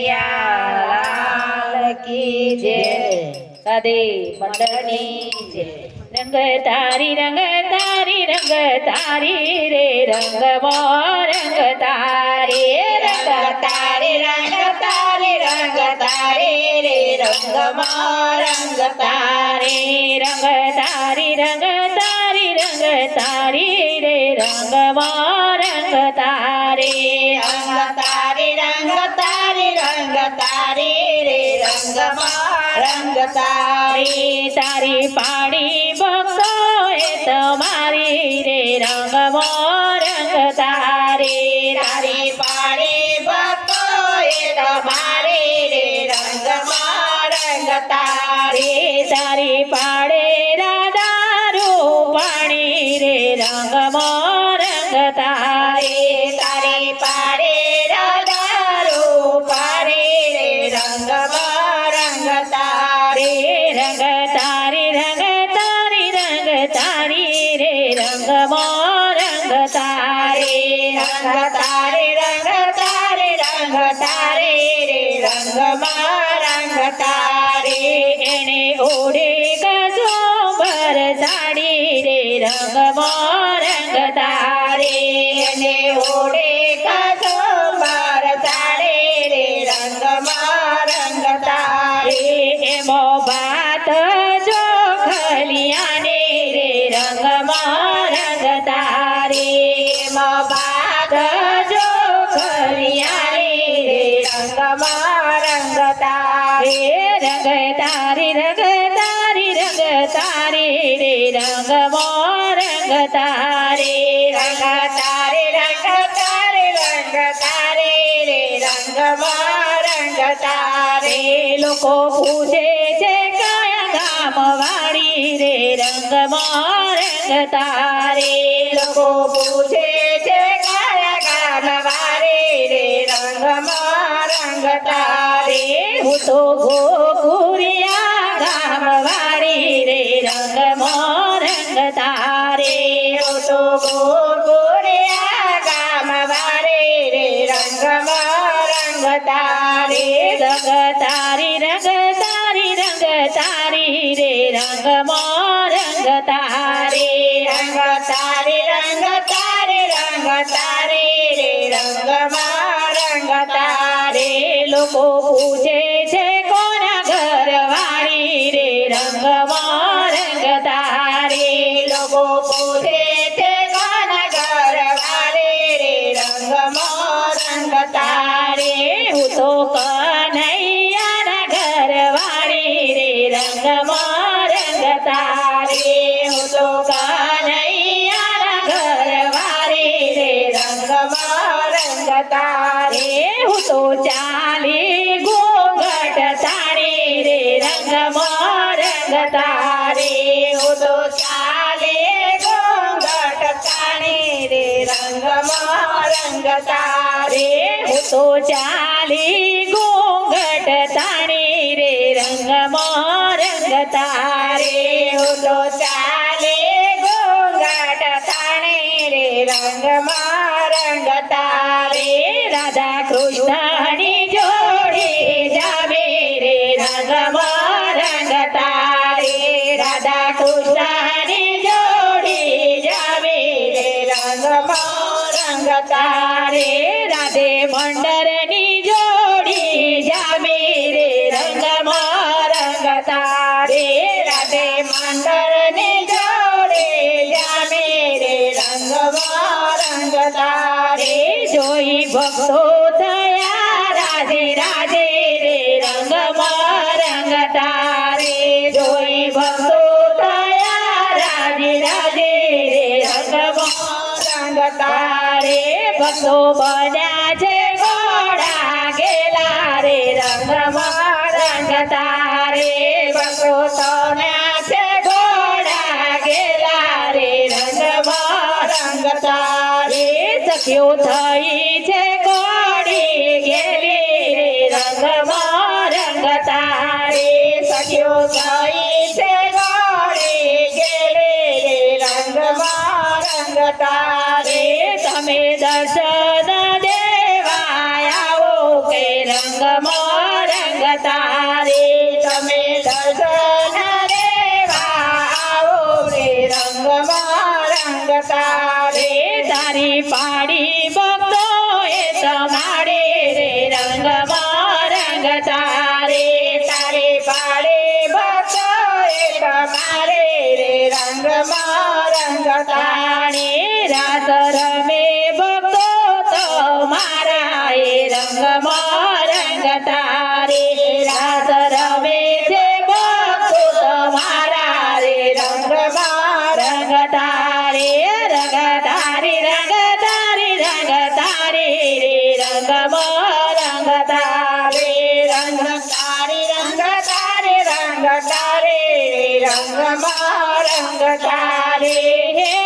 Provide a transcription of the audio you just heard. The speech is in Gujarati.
કનૈયા કી જય. સાદે મંડળની જય. રંગ તારી રંગ તારી રંગ તારી રે. રંગ મો રંગ તારી રંગ તારી રંગ તારી રંગ તારી રે. રંગ મો રંગ તારી રંગ તારી રંગ તારી રંગ તારી રે. રંગ મો રંગ તારી તારી રે રંગ રંગ તારી તારી પાડી ભક્તો એ તમારી રે રંગ રંગ તારી તારી પાડી ભક્તો એ તમારી રે રંગ રંગ તારી તારી પાડે તારી રંગ તારી રંગ તારી રે રંગ મો રંગ તારી લોકો પૂછે છે કયા ગામ વાળી રે રંગ મો રંગ તારી લોકો પૂછે છે કયા ગામ વાળી રે રંગ મો રંગ તારી હું તો ગોકુરિયા ગામ વાળી રે રંગ મો રંગ તારી હું તો ગોકુરિયા રંગ મો રંગ તારે રંગ તારે રંગ તારે રંગ તારે રે રંગ મો રંગ તારે લોકો પૂછે છે કોના ઘર વાળી રે રંગ મો રંગ તારે લોકો પૂછે છે કોના ઘર વાળી રે રંગ મો રંગ તારે હું તો કનૈયાના ઘર વાળી રે રંગ મો તારી હું તો કનૈયાના ઘર વાળી રે રંગ મો રંગ તારી હું તો ચાલી ઘૂંઘટ તારી રે રંગમાં રંગ તારી હું તો ચાલી ઘૂંઘટ તારી રે રંગ મો રંગ તારી હું તો ચાલી ઘૂંઘટ તાણી રે રંગ મો રંગ તારી તો ચાલી ઘૂંઘટ તાણી રે રંગ મો રંગ તારી. રાધા કૃષ્ણની જોડી જાવે રે રંગ મો રંગ તારી. રાધા કૃષ્ણની જોડી જાવે રે રંગ રંગ તારી. રાધે મંડળની રાધે જોડે જાવે રે રંગ તારી. જોઈ ભક્તો થયા રાધે રાધે રે રંગ રંગ તારી. જોઈ ભક્તો થયા રાધે રાધે રે રંગમાં રંગ તારે. ભક્તો બન્યા છે સખ્યો થઈ છે કોડી ગેલી રે રંગ મો રંગ તારે સખ્યો થઈ છે કોડી ગેલી રે રંગ રંગ તારે તમે દર્શન મારી પાડી ભક્તો એ તમારે રે રંગ રંગ તારે તારે પાડે ભક્તો એ તમારે રે રંગ રંગ તારે. रंगधारे रंग रंगधारे हे